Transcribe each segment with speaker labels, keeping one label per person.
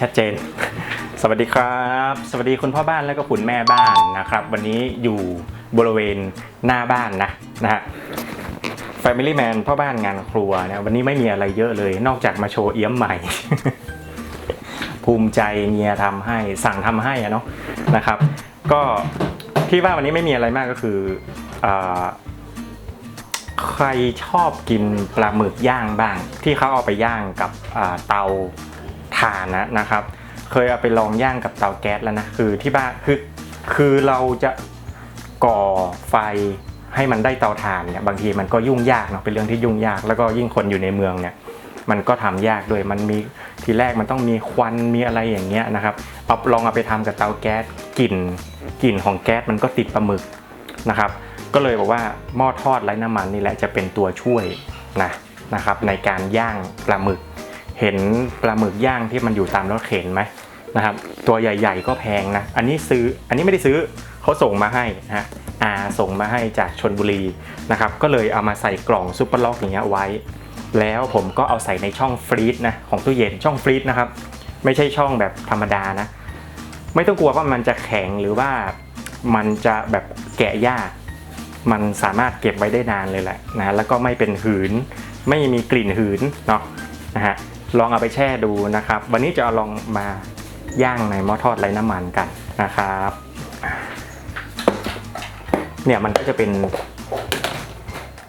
Speaker 1: ชัดเจน สวัสดีครับ สวัสดีคุณพ่อบ้านแล้วก็คุณแม่บ้านนะครับ วันนี้อยู่บริเวณหน้าบ้านนะนะฮะ Family Man พ่อบ้านงานครัวนะวันนี้ไม่มีอะไรเยอะเลย นอกจากมาโชว์เอี้ยมใหม่ ภูมิใจเมียทำให้สั่งทำให้อะเนาะนะครับ ก็ที่ว่าวันนี้ไม่มีอะไรมากก็คืออใครชอบกินปลาหมึกย่างบ้าง ที่เขาเอาไปย่างกับเตา ถ่านนะนะครับ เคยเอาไปลองย่างกับเตาแก๊สแล้วนะคือที่บ้านคือคือเราจะก่อไฟให้มันได้เตาถ่านเนี่ยบางทีมันก็ยุ่งยากเนาะเป็นเรื่องที่ยุ่งยาก แล้วก็ยิ่งคนอยู่ในเมืองเนี่ยมันก็ทำยากด้วยมันมีทีแรกมันต้องมีควันมีอะไรอย่างเงี้ยนะครับเอาลองเอาไปทำกับเตาแก๊สกลิ่นกลิ่นของแก๊สมันก็ติดปลาหมึกนะครับ ก็เลยบอกว่าหม้อทอดไร้น้ำมันนี่แหละจะเป็นตัวช่วยนะนะครับในการย่างปลาหมึก เห็นปลาหมึกย่างที่มันอยู่ตามรถเข็นไหมนะครับ ตัวใหญ่ ๆ ก็แพงนะ อันนี้ซื้ออันนี้ไม่ได้ซื้อเขาส่งมาให้นะอาส่งมาให้จากชนบุรีนะครับ ก็เลยเอามาใส่กล่องซุปเปอร์ล็อกอย่างเงี้ยไว้ แล้วผมก็เอาใส่ในช่องฟรีซนะของตู้เย็นช่องฟรีซนะครับ ไม่ใช่ช่องแบบธรรมดานะ ไม่ต้องกลัวว่ามันจะแข็งหรือว่ามันจะแบบแกะยากมันสามารถเก็บไว้ได้นานเลยแหละนะแล้วก็ไม่เป็นหืน ไม่มีกลิ่นหืนเนาะนะฮะ ลองเอาไปแช่ดูนะครับ วันนี้จะเอาลองมาย่างในหม้อทอดไร้น้ำมันกันนะครับเนี่ยมันก็จะเป็น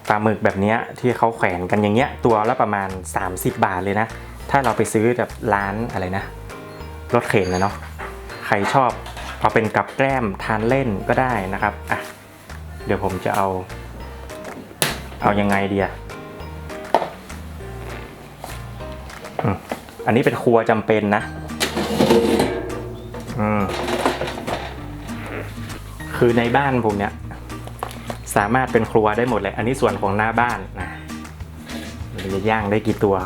Speaker 1: ปลาหมึกแบบนี้ที่เขาแขวนกันอย่างเงี้ยตัวละประมาณ 30 บาทเลยนะ ถ้าเราไปซื้อแบบร้านอะไรนะรถเข็นนะเนาะใครชอบเอาเป็นกับแกล้มทานเล่นก็ได้นะครับอะเดี๋ยวผมจะเอา เอายังไงเดียอืม อันนี้เป็นครัวจำเป็นนะอืมคือในบ้านผมเนี่ย สามารถเป็นครัวได้หมดเลย อันนี้ส่วนของหน้าบ้านนะเราจะย่างได้กี่ตัว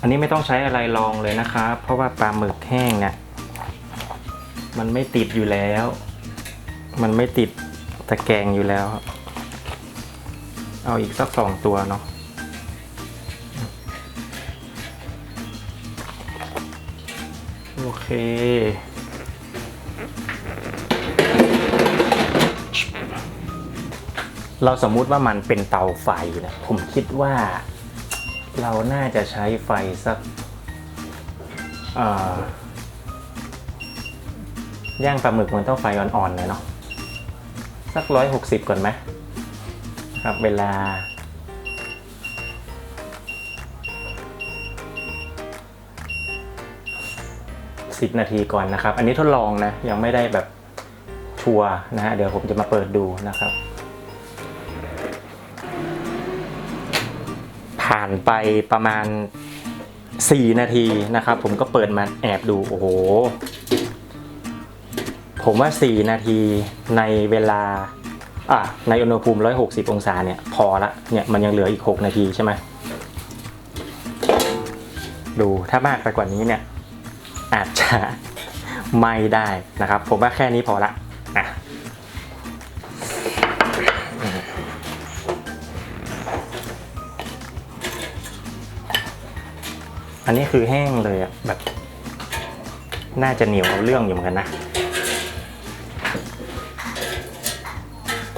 Speaker 1: อันนี้ไม่ต้องใช้อะไรรองเลยนะครับ เพราะว่าปลาหมึกแห้งเนี่ย มันไม่ติดอยู่แล้ว มันไม่ติดตะแกรงอยู่แล้ว เอาอีกสักสองตัวเนาะโอเคเราสมมุติว่ามันเป็นเตาไฟนะผมคิดว่าเราน่าจะใช้ไฟสักเอ่อย่างปลาหมึกมันต้องไฟอ่อนๆเลยเนาะสักร้อยหกสิบก่อนไหม ครับ เวลาสิบนาทีก่อนนะครับ อันนี้ทดลองนะ ยังไม่ได้แบบชัวร์นะฮะ เดี๋ยวผมจะมาเปิดดูนะครับ ผ่านไปประมาณ 4 นาทีนะครับ ผมก็เปิดมาแอบดู โอ้โห ผมว่า 4 นาทีในเวลา อะในอุณหภูมิ 160 องศาเนี่ยพอละเนี่ยมันยังเหลืออีก 6 นาทีใช่ไหมดูถ้ามากไปกว่านี้เนี่ยอาจจะไม่ได้นะครับ ผมว่าแค่นี้พอละอะอันนี้คือแห้งเลยอะแบบ น่าจะเหนียวเอาเรื่องอยู่เหมือนกันนะ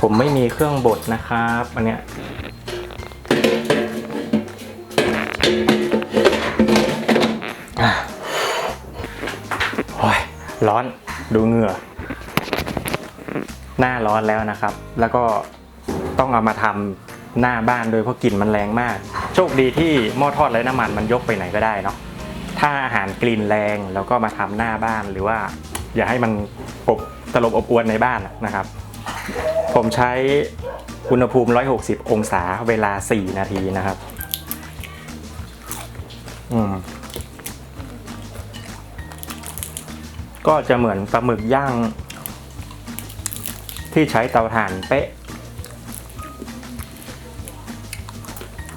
Speaker 1: ผมไม่มีเครื่องบดนะครับ อันเนี้ยโอ้ยร้อนดูเหงื่อ หน้าร้อนแล้วนะครับ แล้วก็ต้องเอามาทำหน้าบ้านโดยเพราะกลิ่นมันแรงมาก โชคดีที่หม้อทอดไร้น้ำมันมันยกไปไหนก็ได้เนาะถ้าอาหารกลิ่นแรงแล้วก็มาทำหน้าบ้านหรือว่า อย่าให้มันอบตลบอบอวนในบ้านนะครับ ผมใช้อุณหภูมิ 160 องศาเวลา 4 นาทีนะครับ อืม ก็จะเหมือนปลาหมึกย่าง ที่ใช้เตาถ่านเป๊ะ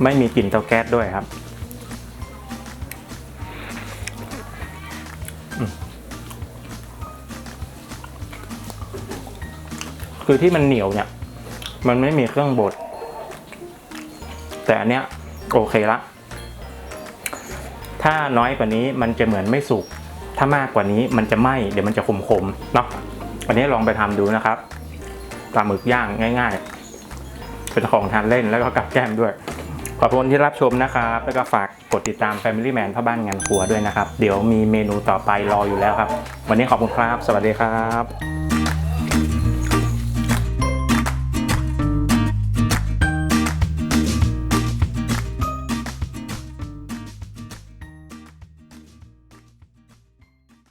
Speaker 1: ไม่มีกลิ่นเตาแก๊สด้วยครับ คือที่มันเหนียวเนี่ย มันไม่มีเครื่องบด แต่อันเนี้ยโอเคละ ถ้าน้อยกว่านี้มันจะเหมือนไม่สุก ถ้ามากกว่านี้มันจะไหม้เดี๋ยวมันจะขมๆเนาะวันนี้ลองไปทำดูนะครับปลาหมึกย่างง่ายๆ เป็นของทานเล่นแล้วก็กับแก้มด้วย ขอบคุณที่รับชมนะครับ แล้วก็ฝากกดติดตาม Family Man พ่อบ้านงานครัวด้วยนะครับ เดี๋ยวมีเมนูต่อไปรออยู่แล้วครับ วันนี้ขอบคุณครับ สวัสดีครับ